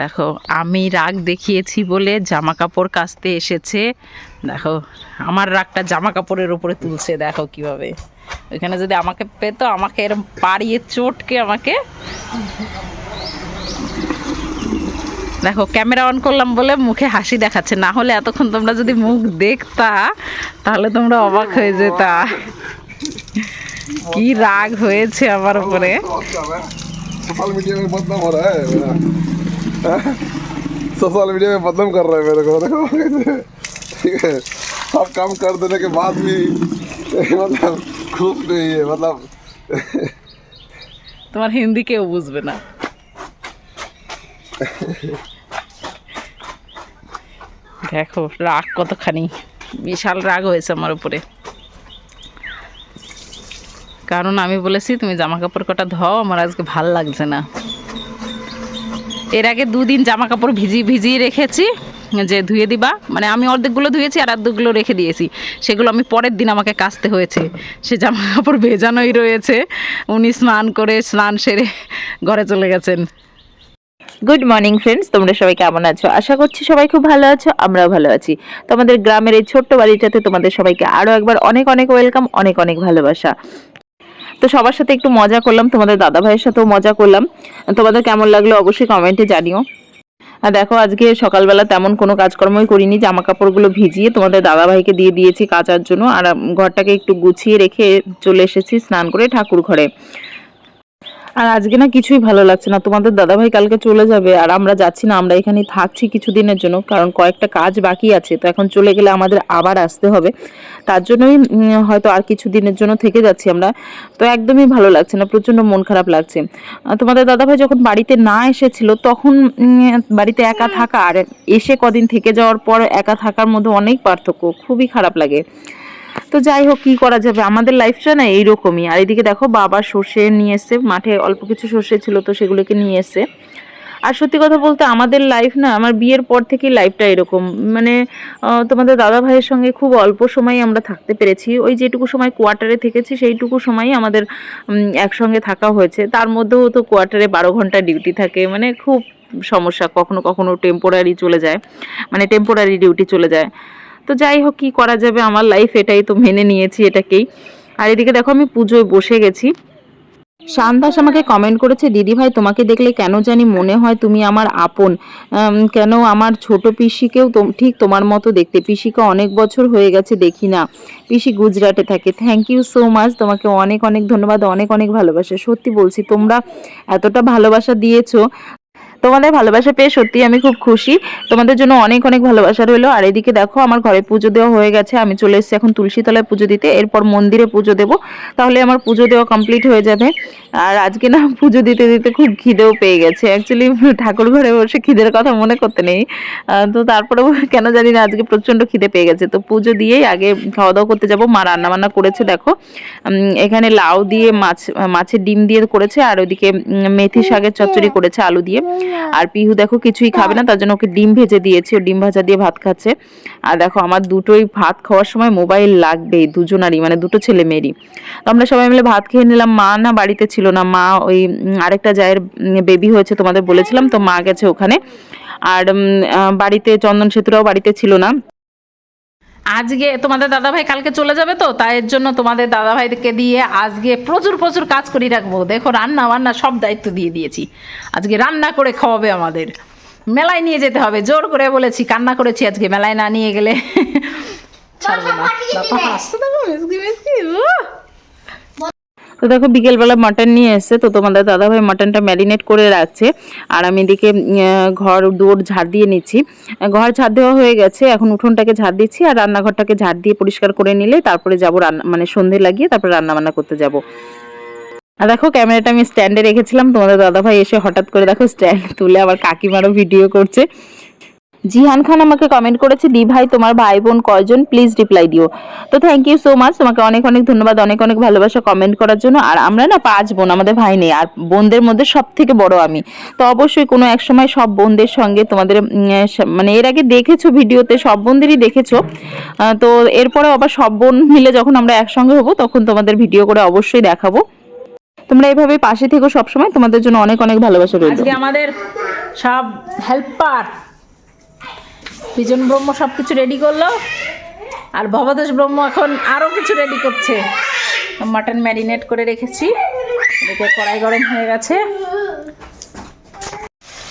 দেখো, আমি রাগ দেখিয়েছি বলে জামা কাপড় কাচতে এসেছে। দেখো, আমার রাগটা জামা কাপড়ের উপরে তুলছে, দেখো কীভাবে। ওইখানে যদি আমাকে পেতো, আমাকে এরম পাড়িয়ে চটকে আমাকে। দেখো, ক্যামেরা অন করলাম বলে মুখে হাসি দেখাচ্ছে। না হলে এতক্ষণ তোমরা যদি মুখ দেখতা, তাহলে তোমরা অবাক হয়ে যেতা। কি রাগ হয়েছে আমার উপরে। सोशल मीडिया में बदनाम हो रहा है मेरा सोशल मीडिया में बदनाम कर रहा है मेरे को देखो ठीक है सब काम कर देने के बाद भी मतलब खुश नहीं है मतलब তোমার হিন্দি কেউ বুঝবে না দেখো রাগ কতখানি বিশাল রাগ হয়েছে আমার উপরে কারণ আমি বলেছি তুমি জামা কাপড় কটা ধোও আমার আজকে ভাল লাগছে না এর আগে দুদিন জামা কাপড় ভিজিয়ে ভিজিয়ে রেখেছি, যে ধুয়ে দিবা। মানে আমি অর্ধেকগুলো ধুয়েছি আর অর্ধেকগুলো রেখে দিয়েছি। সেগুলো আমি পরের দিন আমাকে কাচতে হয়েছে। সে জামা কাপড় ভেজানোই রয়েছে। উনি স্নান করে স্নান সেরে ঘরে চলে গেছেন। গুড মর্নিং ফ্রেন্ডস তোমরা সবাই কেমন আছো? আশা করছি সবাই খুব ভালো আছো, আমরাও ভালো আছি। তোমাদের গ্রামের এই ছোট্ট বাড়িটাতে তোমাদের সবাইকে আরও একবার অনেক অনেক ওয়েলকাম অনেক অনেক ভালোবাসা। তো সবার সাথে একটু মজা করলাম, তোমাদের দাদা ভাইয়ের সাথেও মজা করলাম। তোমাদের কেমন লাগল অবশ্যই কমেন্টে জানিও। আর দেখো, আজকে সকালবেলা তেমন কোনো কাজকর্মই করিনি জামা কাপড়গুলো ভিজিয়ে তোমাদের দাদা ভাইকে দিয়ে দিয়েছি কাচার জন্য। আর ঘরটাকে একটু গুছিয়ে রেখে চলে এসেছি স্নান করে ঠাকুর ঘরে। আর আজকে না কিছুই ভালো লাগছে না। তোমাদের দাদাভাই কালকে চলে যাবে আর আমরা যাচ্ছি না, আমরা এখানে থাকছি কিছুদিনের জন্য, কারণ কয়েকটা কাজ বাকি আছে। তো এখন চলে গেলে আমাদের আবার আসতে হবে। তার জন্যই হয়তো আর কিছু দিনের জন্য থেকে যাচ্ছি আমরা। তো একদমই ভালো লাগছে না, প্রচণ্ড মন খারাপ লাগছে। তোমাদের দাদাভাই যখন বাড়িতে না এসেছিল, তখন বাড়িতে একা থাকা আর এসে কদিন থেকে যাওয়ার পর একা থাকার মধ্যে অনেক পার্থক্য, খুবই খারাপ লাগে। তো যাই হোক, কি করা যাবে? আমাদের লাইফটা না এইরকমই। আর এদিকে দেখো, বাবা সর্ষে নিয়ে এসছে, মাঠে অল্প কিছু সর্ষে ছিল, তো সেগুলোকে নিয়ে এসছে। আর সত্যি কথা বলতে, আমাদের লাইফ না, আমার বিয়ের পর থেকেই লাইফটা এরকম। মানে তোমাদের দাদা ভাইয়ের সঙ্গে খুব অল্প সময় আমরা থাকতে পেরেছি। ওই যেটুকু সময় কোয়ার্টারে থেকেছি, সেইটুকু সময়ই আমাদের একসঙ্গে থাকা হয়েছে। তার মধ্যেও তো কোয়ার্টারে বারো ঘণ্টা ডিউটি থাকে। মানে খুব সমস্যা, কখনো কখনো টেম্পোরারি চলে যায়। মানে টেম্পোরারি ডিউটি চলে যায়। তো যাই হোক, কি করা যাবে আমার লাইফ এটাই তো মেনে নিয়েছি এটাকেই। আর এদিকে দেখো, আমি পুজোয় বসে গেছি। শান্তাস আমাকে কমেন্ট করেছে, দিদি ভাই, তোমাকে দেখলে কেন জানি মনে হয় তুমি আমার আপন। কেন আমার ছোট পিসিকেও ঠিক তোমার মতো দেখতে। পিসিকে অনেক বছর হয়ে গেছে দেখি না। পিসি গুজরাটে থাকে। থ্যাংক ইউ সো মাচ তোমাকে অনেক অনেক ধন্যবাদ, অনেক অনেক ভালোবাসা। সত্যি বলছি, তোমরা এতটা ভালোবাসা দিয়েছ তোমাদের ভালোবাসা পেয়ে সত্যি আমি খুব খুশি। তোমাদের জন্য অনেক অনেক ভালোবাসা রইল। আর এদিকে দেখো, আমার ঘরে পুজো দেওয়া হয়ে গেছে। আমি চলে এসেছি এখন তুলসীতলায় পুজো দিতে। এরপর মন্দিরে পুজো দেবো। তাহলে আমার পুজো দেওয়া কমপ্লিট হয়ে যাবে। আর আজকে না পুজো দিতে দিতে খুব খিদেও পেয়ে গেছে। অ্যাকচুয়ালি ঠাকুর ঘরে বসে খিদের কথা মনে করতে নেই। তো তারপরেও কেন জানি না আজকে প্রচণ্ড খিদে পেয়ে গেছে। তো পুজো দিয়েই আগে খাওয়া দাওয়া করতে যাব। মা রান্না বান্না করেছে, দেখো। এখানে লাউ দিয়ে মাছ, মাছের ডিম দিয়ে করেছে আর ওইদিকে মেথি শাকের চচ্চড়ি করেছে আলু দিয়ে। আর পিহু দেখো কিছুই খাবে না, তার জন্য ওকে ডিম ভেজে দিয়েছে। ডিম ভাজা দিয়ে ভাত খাচ্ছে। আর দেখো, আমার দুটোই ভাত খাওয়ার সময় মোবাইল লাগবেই, দুজনারই মানে দুটো ছেলে মেয়েরই। তো আমরা সবাই মিলে ভাত খেয়ে নিলাম। মা না বাড়িতে ছিল না মা ওই আরেকটা জায়ের বেবি হয়েছে তোমাদের বলেছিলাম তো মা গেছে ওখানে। আর বাড়িতে চন্দন সেতুরাও বাড়িতে ছিল না। আজকে তোমাদের দাদাভাই কালকে চলে যাবে তো তাই এর জন্য তোমাদের দাদাভাইকে দিয়ে আজকে প্রচুর প্রচুর কাজ করে রাখব। দেখো রান্না বান্না সব দায়িত্ব দিয়ে দিয়েছি। আজকে রান্না করে খাওয়াবে আমাদের। মেলায় নিয়ে যেতে হবে জোর করে বলেছি কান্না করেছি আজকে মেলায় না নিয়ে গেলে। ছাড়বো না। তো দেখো বিকেলবেলা মাটন নিয়ে এসছে, তো তোমাদের দাদাভাই মাটনটা ম্যারিনেট করে রাখছে। আর আমি এদিকে ঘর, দুয়ার ঝাড় দিয়ে নিচ্ছি। ঘর ঝাড় দেওয়া হয়ে গেছে, এখন উঠোনটাকে ঝাড় দিচ্ছি আর রান্নাঘরটাকে ঝাড় দিয়ে পরিষ্কার করে নিলে তারপরে যাব রান্না মানে সন্ধে লাগিয়ে তারপরে রান্না বান্না করতে যাব। আর দেখো ক্যামেরাটা আমি স্ট্যান্ডে রেখেছিলাম, তোমাদের দাদাভাই এসে হঠাৎ করে দেখো স্ট্যান্ড তুলে আবার কাকিমারও ভিডিও করছে। জিহান খান আমাকে কমেন্ট করেছে, দি ভাই, তোমার ভাই বোন কয়জন? প্লিজ রিপ্লাই দিও। তো থ্যাংক ইউ সো মাচ তোমাকে অনেক অনেক ধন্যবাদ, অনেক অনেক ভালোবাসা কমেন্ট করার জন্য। আর আমরা না পাঁচ বোন, আমাদের ভাই নেই, আর বোনদের মধ্যে সব থেকে বড় আমি। তো অবশ্যই কোনো এক সময় সব বোনদের সঙ্গে তোমাদের মানে এর আগে দেখেছ ভিডিওতে, সব বোনদেরই দেখেছ। তো এরপরে আবার সব বোন মিলে যখন আমরা একসঙ্গে হব, তখন তোমাদের ভিডিও করে অবশ্যই দেখাবো। তোমরা এইভাবে পাশে থেকো সবসময়, তোমাদের জন্য অনেক অনেক ভালোবাসা আজকে আমাদের সব হেল্পার বিজন ব্রহ্ম সব কিছু রেডি করল। আর ভবদেশ ব্রহ্ম এখন আরও কিছু রেডি করছে। মাটন ম্যারিনেট করে রেখেছি। এদিকে কড়াই গরম হয়ে গেছে।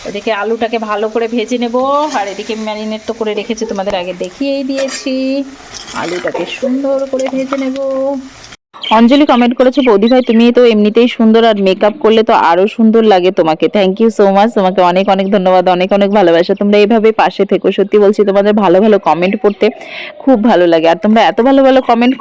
এদিকে আলুটাকে ভালো করে ভেজে নেব। আর এদিকে ম্যারিনেট তো করে রেখেছি, তোমাদের আগে দেখিয়েই দিয়েছি। আলুটাকে সুন্দর করে ভেজে নেব। অঞ্জলি কমেন্ট করেছে, বৌদি ভাই, তুমি তো এমনিতেই সুন্দর আর মেকআপ করলে তো আরও সুন্দর লাগে তোমাকে। থ্যাংক ইউ সো মাচ তোমাকে অনেক অনেক ধন্যবাদ, অনেক অনেক ভালোবাসা। তোমরা এইভাবে পাশে থেকো। সত্যি বলছি, তোমাদের ভালো ভালো কমেন্ট পড়তে খুব ভালো লাগে। আর তোমরা এত ভালো ভালো কমেন্ট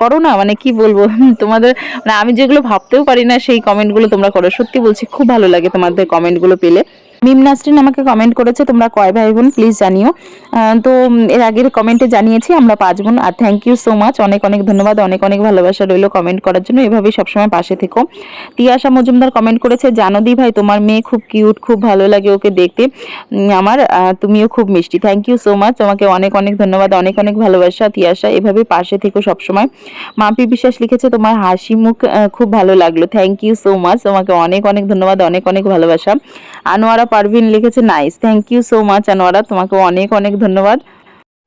করো না মানে কি বলব? তোমাদের মানে আমি যেগুলো ভাবতেও পারি না, সেই কমেন্টগুলো তোমরা করো। সত্যি বলছি, খুব ভালো লাগে তোমাদের কমেন্টগুলো পেলে। মিম নাসরিন আমাকে কমেন্ট করেছে, তোমরা কয় ভাই বোন প্লিজ জানিও। তো এর আগের কমেন্টে জানিয়েছি, আমরা পাঁচ বোন, আর থ্যাংক ইউ সো মাচ অনেক অনেক ধন্যবাদ, অনেক অনেক ভালোবাসা রইল কমেন্ট করার জন্য। এভাবেই সবসময় পাশে থেকো। তিয়াশা মজুমদার কমেন্ট করেছে জানো দি ভাই, তোমার মেয়ে খুব কিউট খুব ভালো লাগে ওকে দেখতে। আমার তুমিও খুব মিষ্টি। থ্যাংক ইউ সো মাচ তোমাকে অনেক অনেক ধন্যবাদ, অনেক অনেক ভালোবাসা। তিয়াশা, এভাবে পাশে থেকো সবসময়। মাম্পি বিশ্বাস লিখেছে, তোমার হাসি মুখ খুব ভালো লাগল। থ্যাংক ইউ সো মাচ তোমাকে অনেক অনেক ধন্যবাদ, অনেক অনেক ভালোবাসা। আনোয়ারা পারভিন লিখেছে nice thank you so much Anowara তোমাকে অনেক অনেক ধন্যবাদ।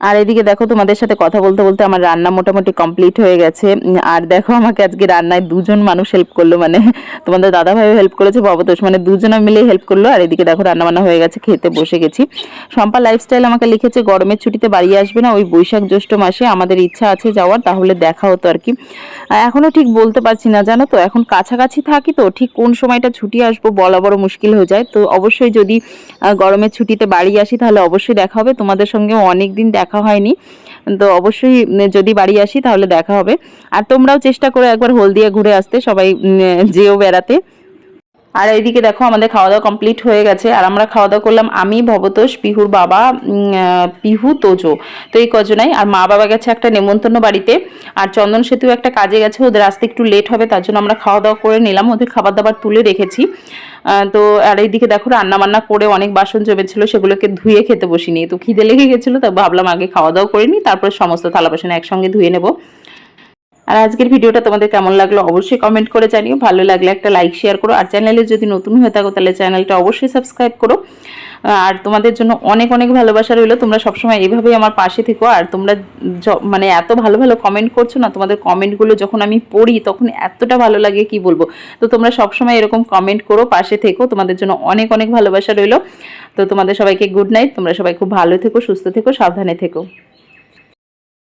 আর এদিকে দেখো তোমাদের সাথে কথা বলতে বলতে আমার রান্না মোটামুটি কমপ্লিট হয়ে গেছে। আর দেখো আমাকে আজকে রান্নায় দুজন মানুষ হেল্প করল মানে তোমাদের দাদা ভাইও হেল্প করেছে ভবতোষ মানে দুজনে মিলে হেল্প করল। আর এদিকে দেখো রান্না বান্না হয়ে গেছে খেতে বসে গেছি। শম্পা লাইফস্টাইল আমাকে লিখেছে গরমের ছুটিতে বাড়ি আসবে না ওই বৈশাখ জ্যৈষ্ঠ মাসে আমাদের ইচ্ছা আছে যাওয়ার তাহলে দেখা হতো আর কি। আহ, এখনও ঠিক বলতে পারছি না জানো তো এখন কাছাকাছি থাকি তো ঠিক কোন সময়টা ছুটি আসব বলা বড় মুশকিল হয়ে যায়। তো অবশ্যই যদি গরমের ছুটিতে বাড়ি আসি তাহলে অবশ্যই দেখা হবে। তোমাদের সঙ্গে অনেক দিন দেখা হয়নি। তো অবশ্যই যদি বাড়ি আসি তাহলে দেখা হবে। আর তোমরাও চেষ্টা করো একবার হলদিয়া ঘুরে আসতে, সবাই যেও বেড়াতে। আর এইদিকে দেখো আমাদের খাওয়া দাওয়া কমপ্লিট হয়ে গেছে। আর আমরা খাওয়া দাওয়া করলাম আমি, ভবতোষ, পিহুর বাবা পিহু, তোজো। তো এই কজনাই, আর মা বাবা গেছে একটা নেমন্তন্ন বাড়িতে। আর চন্দন সেতু একটা কাজে গেছে, ওদের আসতে একটু লেট হবে, তার জন্য আমরা খাওয়া দাওয়া করে নিলাম, ওদের খাবার দাবার তুলে রেখেছি। তো, আর এইদিকে দেখো রান্না বান্না করে অনেক বাসন জমেছিল, সেগুলোকে ধুয়ে খেতে বসিনি। তো খিদে লেগে গেছিল তা ভাবলাম আগে খাওয়া দাওয়া করে নিই, তারপরে সমস্ত থালা বাসন একসঙ্গে ধুয়ে নেব। আর আজকের ভিডিওটা তোমাদের কেমন লাগল অবশ্যই কমেন্ট করে জানিও। ভালো লাগলে একটা লাইক শেয়ার করো। আর চ্যানেলে যদি নতুন হয়ে থাকো, তাহলে চ্যানেলটা অবশ্যই সাবস্ক্রাইব করো। আর তোমাদের জন্য অনেক অনেক ভালোবাসা রইল। তোমরা সবসময় এইভাবেই আমার পাশে থেকো। আর তোমরা মানে এত ভালো ভালো কমেন্ট করছ না, তোমাদের কমেন্টগুলো যখন আমি পড়ি, তখন এতটা ভালো লাগে, কি বলব? তো তোমরা সবসময় এরকম কমেন্ট করো, পাশে থেকো। তোমাদের জন্য অনেক অনেক ভালোবাসা রইল। তো তোমাদের সবাইকে গুড নাইট তোমরা সবাই খুব ভালো থেকো, সুস্থ থেকো, সাবধানে থেকো।